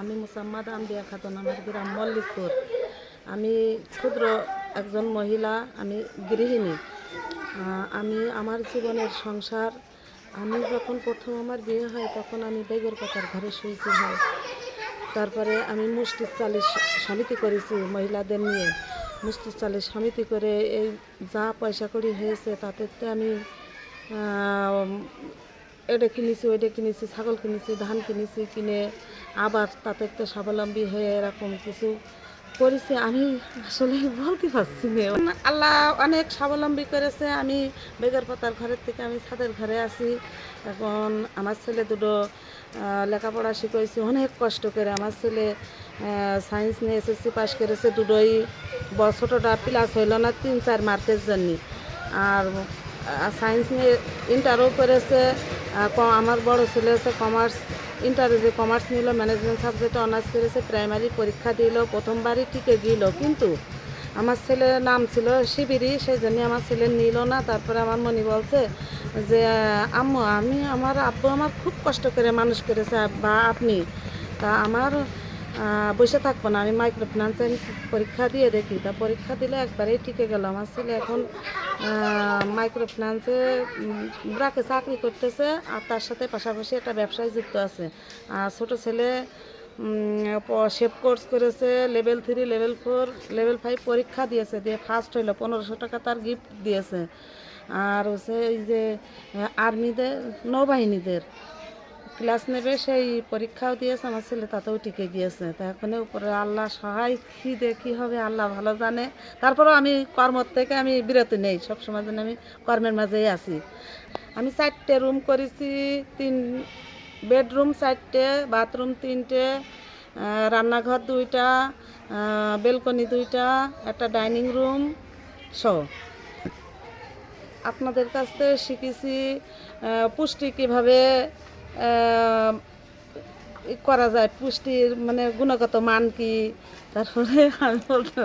আমি মুসাম্মাদ আম্বিয়া খাতুন, আমার গ্রাম মল্লিকপুর। আমি ক্ষুদ্র একজন মহিলা, আমি গৃহিণী। আমি আমার জীবনের সংসার, আমি যখন প্রথম আমার বিয়ে হয়, তখন আমি বেগর কথার ঘরে শুয়েছি হয় তারপরে আমি মুষ্টির চালের সমিতি করেছি মহিলাদের নিয়ে। মুষ্টির চালের সমিতি করে এই যা পয়সা করি হয়েছে, তাতে আমি এটা কিনেছি, ওইটা কিনেছি, ছাগল কিনেছি, ধান কিনেছি, কিনে আবার তাতে একটা স্বাবলম্বী হয়ে এরকম কিছু করেছি। আমি আসলে বলতে পারছি না। আল্লাহ অনেক স্বাবলম্বী করেছে। আমি বেগর পাতার ঘরের থেকে আমি ছাদের ঘরে আছি। এখন আমার ছেলে দুটো লেখাপড়া শিখেছি। অনেক কষ্ট করে আমার ছেলে সায়েন্স নিয়ে এসএসসি পাস করেছে। দুটোই ছোটোটা প্লাস হইল না তিন চার মার্কের জন্য। আর সায়েন্স নিয়ে ইন্টারও করেছে। আমার বড় ছেলে হচ্ছে কমার্স ইন্টারে যে কমার্স নিল ম্যানেজমেন্ট সাবজেক্টে অনার্স করেছে প্রাইমারি পরীক্ষা দিল, প্রথমবারই টিকে গেল। কিন্তু আমার ছেলের নাম ছিল শিবিরি সেই জন্য আমার ছেলে নিল না। তারপরে আমার মনি বলছে যে, আম্মু, আমি আমার আব্বু আমার খুব কষ্ট করে মানুষ করেছে, বা আপনি? তা আমার বসে থাকব না। আমি মাইক্রো ফিনান্সের পরীক্ষা দিয়ে দেখি। তা পরীক্ষা দিলে একবারেই টিকে গেল। আমার ছেলে এখন মাইক্রো ফিনান্সে ব্রাকে চাকরি করতেছে আর তার সাথে পাশাপাশি একটা ব্যবসায় যুক্ত আছে। আর ছোটো ছেলে শেপ কোর্স করেছে level three level four level five পরীক্ষা দিয়েছে। দিয়ে ফার্স্ট হইল, পনেরোশো টাকা তার গিফট দিয়েছে। আর হচ্ছে এই যে, আর্মিদের নৌবাহিনীদের। ক্লাস নেবে, সেই পরীক্ষাও দিয়েছে, আমার ছেলে তাতেও টিকে গিয়েছে। তা এখন উপরে আল্লাহ সহায়, কী দিয়ে কী হবে, আল্লাহ ভালো জানে। তারপরেও আমি কর্মর থেকে আমি বিরতি নেই, সবসময় জন্য আমি কর্মের মাঝেই আছি। আমি চারটে রুম করেছি, তিন বেডরুম চারটে, বাথরুম তিনটে রান্নাঘর দুইটা বেলকনি দুইটা, একটা ডাইনিং রুম, সহ। আপনাদের কাছ থেকে শিখেছি পুষ্টি কীভাবে করা যায় পুষ্টির মানে গুণগত মান কি? তারপরে আমি বলতে